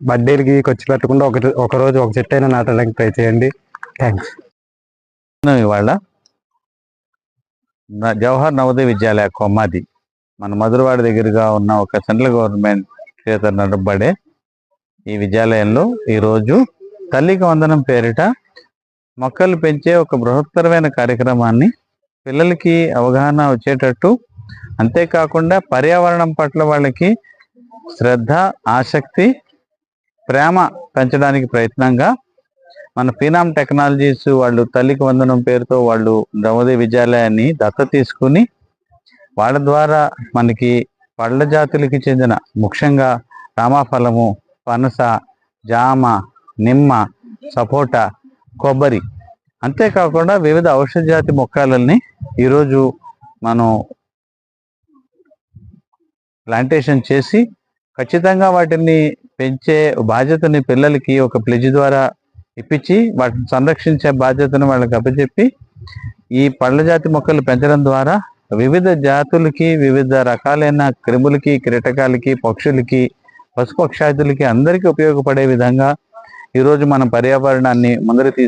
బర్త్డేలకి ఖర్చు పెట్టకుండా ఒక ఒక రోజు ఒక చెట్టు అయినా నాటడానికి ట్రై చేయండి. థ్యాంక్స్ ఇవాళ జవహర్ నవోదయ విద్యాలయ కొమ్మాది. మన మధురవాడ దగ్గరగా ఉన్న ఒక సెంట్రల్ గవర్నమెంట్ చేత నడబడే ఈ విద్యాలయంలో ఈరోజు తల్లికి వందనం పేరిట మొక్కలు పెంచే ఒక బృహత్తరమైన కార్యక్రమాన్ని పిల్లలకి అవగాహన వచ్చేటట్టు అంతేకాకుండా పర్యావరణం పట్ల వాళ్ళకి శ్రద్ధ ఆసక్తి ప్రేమ పెంచడానికి ప్రయత్నంగా మన ఫినామ్ టెక్నాలజీస్ వాళ్ళు తల్లికి వందనం పేరుతో వాళ్ళు నవోదయ విద్యాలయాన్ని దత్త తీసుకుని వాళ్ళ ద్వారా మనకి పళ్ళ జాతులకి చెందిన ముఖ్యంగా రామాఫలము పనస జామ నిమ్మ సపోటా కొబ్బరి అంతేకాకుండా వివిధ ఔషధ జాతి మొక్కలని ఈరోజు మనం ప్లాంటేషన్ చేసి ఖచ్చితంగా వాటిని పెంచే బాధ్యతని పిల్లలకి ఒక ప్లెజ్ ద్వారా ఇప్పించి వాటిని సంరక్షించే బాధ్యతను వాళ్ళకి అప్పచెప్పి ఈ పళ్ళ జాతి మొక్కలు పెంచడం ద్వారా వివిధ జాతులకి వివిధ రకాలైన క్రిములకి కీటకాలకి పక్షులకి పశుపక్షాదులకి అందరికీ ఉపయోగపడే విధంగా ఈరోజు మన పర్యావరణాన్ని ముందర తీ